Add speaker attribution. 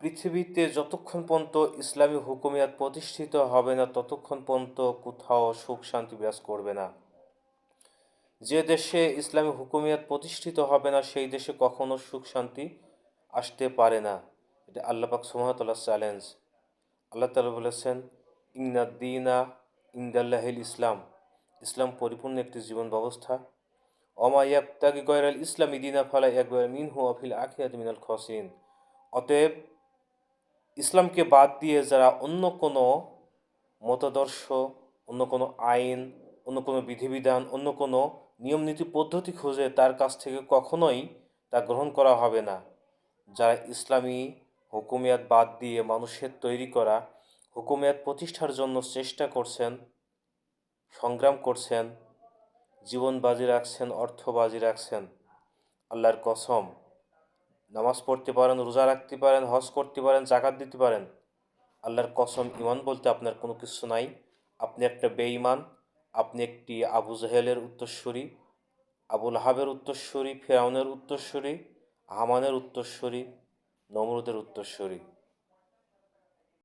Speaker 1: পৃথিবীতে যতক্ষণ পর্যন্ত ইসলামী হুকুমিয়াত প্রতিষ্ঠিত হবে না, ততক্ষণ পর্যন্ত কোথাও সুখ শান্তি বিরাজ করবে না। যে দেশে ইসলামী হুকুমিয়াত প্রতিষ্ঠিত হবে না, সেই দেশে কখনো সুখ শান্তি আসতে পারে না। এটা আল্লাপাক সুমতল্লাহ চ্যালেঞ্জ আল্লাহ তালা বলেছেন ইন্নাদ্দিনা ইন্দাল্লাহিল ইসলাম। ইসলাম পরিপূর্ণ একটি জীবন ব্যবস্থা অমায়াবতাগি গয়রাল ইসলাম ইদিনা ফালা একবার মিনহু অফিল আখিয়াত মিনাল খসিন অতএব ইসলামকে বাদ দিয়ে যারা অন্য কোনো মতাদর্শ, অন্য কোনো আইন, অন্য কোনো বিধিবিধান, অন্য কোনো নিয়ম নীতি পদ্ধতি খুঁজে তার কাছ থেকে কখনোই তা গ্রহণ করা হবে না। যারা ইসলামী হুকুমিয়াত বাদ দিয়ে মানুষের তৈরি করা, হুকুমিয়াত প্রতিষ্ঠার জন্য চেষ্টা করছেন, সংগ্রাম করছেন, জীবন বাজি রাখছেন, অর্থ বাজি রাখছেন, আল্লাহর কসম নামাজ পড়তে পারেন, রোজা রাখতে পারেন, হজ করতে পারেন জাকাত দিতে পারেন, আল্লাহর কসম ইমান বলতে আপনার কোনো কিছু নাই। আপনি একটা বেঈমান, আপনি একটি আবু জাহেলের উত্তরস্বরী আবুল হাবের উত্তরস্বরী ফেরাউনের উত্তরস্বরী হামানের উত্তরস্বরী নমরুদের উত্তরস্বরী